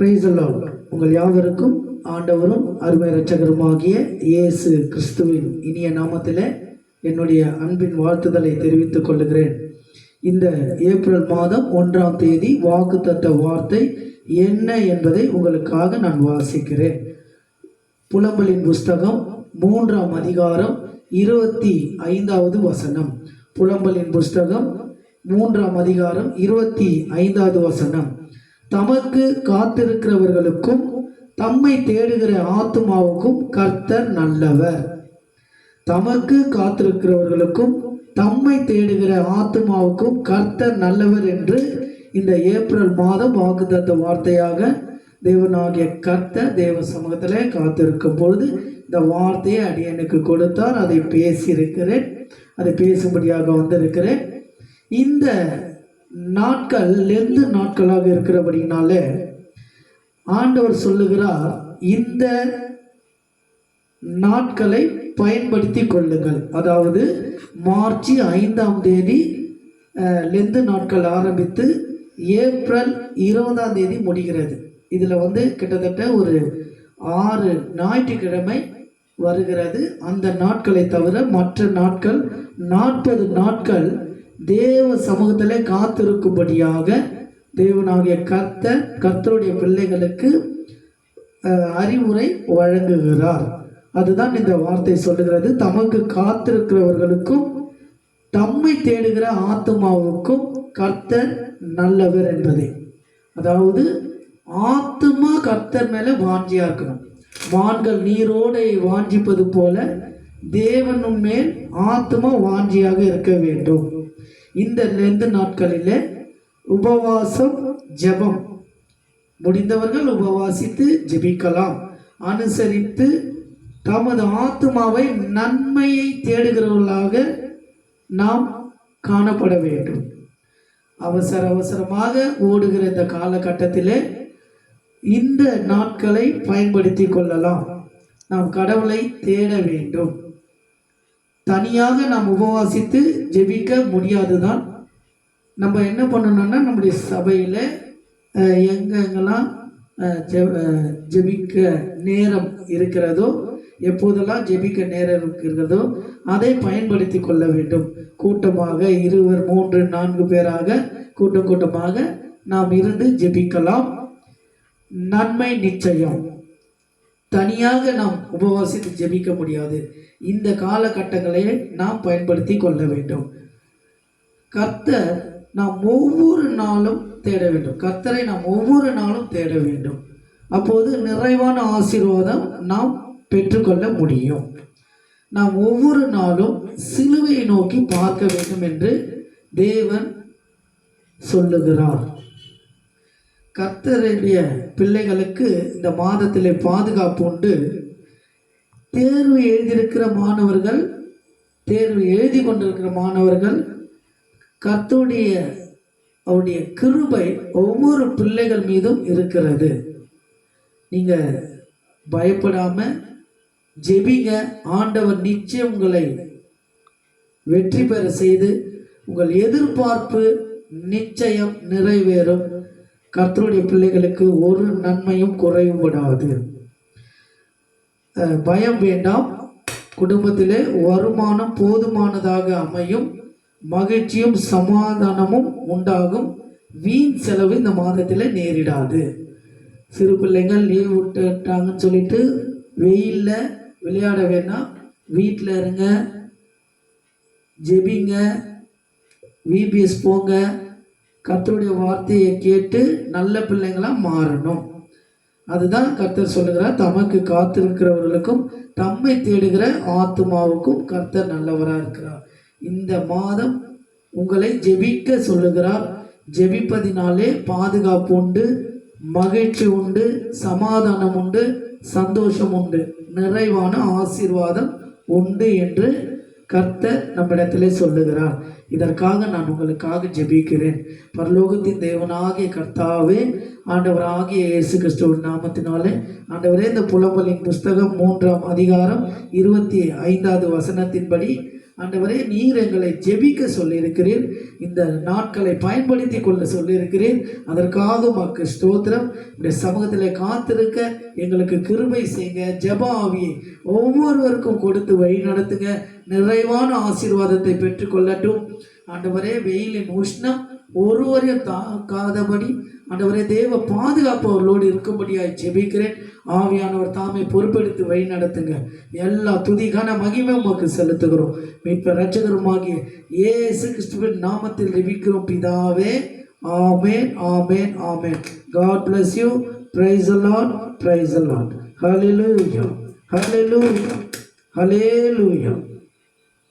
Price உங்கள் யாவருக்கும் ஆண்டவரும் அருமை இரட்சகருமாகிய இயேசு கிறிஸ்துவின் இனிய நாமத்திலே என்னுடைய அன்பின் வாழ்த்துதலை தெரிவித்துக் கொள்ளுகிறேன். இந்த ஏப்ரல் மாதம் ஒன்றாம் தேதி வாக்குத்தத்த வார்த்தை என்ன என்பதை உங்களுக்காக நான் வாசிக்கிறேன். புலம்பலின் புஸ்தகம் மூன்றாம் அதிகாரம் இருபத்தி ஐந்தாவது வசனம். புலம்பலின் புஸ்தகம் மூன்றாம் அதிகாரம் இருபத்தி ஐந்தாவது வசனம். தமக்கு காத்திருக்கிறவர்களுக்கும் தம்மை தேடுகிற ஆத்துமாவுக்கும் கர்த்தர் நல்லவர். தமக்கு காத்திருக்கிறவர்களுக்கும் தம்மை தேடுகிற ஆத்துமாவுக்கும் கர்த்தர் நல்லவர் என்று இந்த ஏப்ரல் மாதம் வாக்குத்தத்த வார்த்தையாக தேவனாகிய கர்த்தர் தேவ சமூகத்தில் காத்திருக்கும் பொழுது இந்த வார்த்தையை அடியனுக்கு கொடுத்தார். அதை பேசியிருக்கிறேன். அதை பேசும்படியாக வந்திருக்கிறேன். இந்த நாட்கள் லெந்து நாட்களாக இருக்கிறபடினாலே ஆண்டவர் சொல்லுகிறார் இந்த நாட்களை பயன்படுத்தி கொள்ளுங்கள். அதாவது மார்ச் ஐந்தாம் தேதி லெந்து நாட்கள் ஆரம்பித்து ஏப்ரல் இருபதாம் தேதி முடிகிறது. இதில் வந்து கிட்டத்தட்ட ஒரு ஆறு ஞாயிற்றுக்கிழமை வருகிறது. அந்த நாட்களை தவிர மற்ற நாட்கள் நாற்பது நாட்கள் தேவ சமூகத்தில் காத்திருக்கும்படியாக தேவனாகிய கர்த்தர் கர்த்தருடைய பிள்ளைகளுக்கு அறிவுரை வழங்குகிறார். அதுதான் இந்த வார்த்தை சொல்லுகிறது. தமக்கு காத்திருக்கிறவர்களுக்கும் தம்மை தேடுகிற ஆத்மாவுக்கும் கர்த்தர் நல்லவர் என்பதே. அதாவது ஆத்மா கர்த்தர் மேலே வாஞ்சியாக இருக்கணும். வான்கள் நீரோடை வாஞ்சிப்பது போல தேவனும் மேல் ஆத்மா வாஞ்சியாக இருக்க வேண்டும். இந்த ரெண்டு நாட்களிலே உபவாசம் ஜெபம். முடிந்தவர்கள் உபவாசித்து ஜெபிக்கலாம். அனுசரித்து தமது ஆத்மாவை நன்மையை தேடுகிறவர்களாக நாம் காணப்பட வேண்டும். அவசர அவசரமாக ஓடுகிற இந்த காலகட்டத்தில் இந்த நாட்களை பயன்படுத்தி கொள்ளலாம். நாம் கடவுளை தேட வேண்டும். தனியாக நாம் உபவாசித்து ஜெபிக்க முடியாதுதான். நம்ம என்ன பண்ணணும்னா நம்முடைய சபையில் எங்கெங்கெல்லாம் ஜெபிக்க நேரம் இருக்கிறதோ எப்போதெல்லாம் ஜெபிக்க நேரம் இருக்கிறதோ அதை பயன்படுத்தி கொள்ள வேண்டும். கூட்டமாக இருவர் மூன்று நான்கு பேராக கூட்டம் கூட்டமாக நாம் இருந்து ஜெபிக்கலாம். நன்மை நிச்சயம். தனியாக நாம் உபவாசித்து ஜெபிக்க முடியாது. இந்த காலகட்டங்களை நாம் பயன்படுத்தி கொள்ள வேண்டும். கர்த்தர் நாம் ஒவ்வொரு நாளும் தேட வேண்டும். கர்த்தரை நாம் ஒவ்வொரு நாளும் தேட வேண்டும். அப்போது நிறைவான ஆசீர்வாதம் நாம் பெற்றுக்கொள்ள முடியும். நாம் ஒவ்வொரு நாளும் சிலுவையை நோக்கி பார்க்க வேண்டும் என்று தேவன் சொல்லுகிறார். கர்த்தருடைய பிள்ளைகளுக்கு இந்த மாதத்திலே பாதுகாப்பு உண்டு. தேர்வு எழுதியிருக்கிற மாணவர்கள் தேர்வு எழுதி கொண்டிருக்கிற மாணவர்கள் கர்த்தருடைய அவருடைய கிருபை ஒவ்வொரு பிள்ளைகள் மீதும் இருக்கிறது. நீங்கள் பயப்படாமல் ஜெபிங்க. ஆண்டவர் நிச்சயம் உங்களை வெற்றி பெற செய்து உங்கள் எதிர்பார்ப்பு நிச்சயம் நிறைவேறும். கர்த்தருடைய பிள்ளைகளுக்கு ஒரு நன்மையும் குறையும் விடாது பயம் வேண்டாம். குடும்பத்திலே வருமானம் போதுமானதாக அமையும். மகிழ்ச்சியும் சமாதானமும் உண்டாகும். வீண் செலவு இந்த மாதத்தில் நேரிடாது. சிறு பிள்ளைங்கள் லீவ் விட்டுட்டாங்கன்னு சொல்லிட்டு வெயிலில் விளையாட வேண்டாம். வீட்டில் இருங்க. ஜெபிங்க. விபிஎஸ் போங்க. கர்த்தருடைய வார்த்தையை கேட்டு நல்ல பிள்ளைங்களாக மாறணும். அதுதான் கர்த்தர் சொல்லுகிறார். தமக்கு காத்திருக்கிறவர்களுக்கும் தம்மை தேடுகிற ஆத்மாவுக்கும் கர்த்தர் நல்லவராக இருக்கிறார். இந்த மாதம் உங்களை ஜெபிக்க சொல்லுகிறார். ஜெபிப்பதினாலே பாதுகாப்பு உண்டு மகிழ்ச்சி உண்டு சமாதானம் உண்டு சந்தோஷம் உண்டு. நிறைவான ஆசீர்வாதம் உண்டு என்று கர்த்தர் நம்மிடத்திலே சொல்லுகிறார். இதற்காக நான் உங்களுக்காக ஜெபிக்கிறேன். பரலோகத்தின் தேவனாகிய கர்த்தாவே ஆண்டவராகிய இயேசு கிறிஸ்துவின் நாமத்தினாலே ஆண்டவரே இந்த புலம்பலின் புஸ்தகம் மூன்றாம் அதிகாரம் இருபத்தி ஐந்தாவது வசனத்தின்படி ஆண்டவரே நீர் எங்களை ஜெபிக்க சொல்லியிருக்கிறீர். இந்த நாட்களை பயன்படுத்தி கொள்ள சொல்லியிருக்கிறீர். அதற்காக உமக்கு ஸ்தோத்திரம். இந்த சமூகத்தில் காத்திருக்க எங்களுக்கு கிருபை செய்யுங்க. ஜெப ஆவியை ஒவ்வொருவருக்கும் கொடுத்து வழி நடத்துங்க. நிறைவான ஆசீர்வாதத்தை பெற்றுக்கொள்ளட்டும். ஆண்டவரே வெயிலின் உஷ்ணம் ஒருவரையும் தாக்காதபடி ஆண்டவரே தேவ பாதுகாப்பு அவர்களோடு இருக்கும்படியாய் ஜெபிக்கிறேன். ஆவியானவர் தாமே பொறுப்பெடுத்து வழி நடத்துங்க. எல்லா துதிகான மகிமை உமக்கு செலுத்துகிறோம். மீட்ப ரட்சகருமாகிய ஏசு கிறிஸ்துவின் நாமத்தில் ஜெபிக்கிறோம். பிதாவே ஆமேன் ஆமேன் ஆமேன். காட் பிளஸ் யூ praise அலான் lord அலான் the lord. Hallelujah.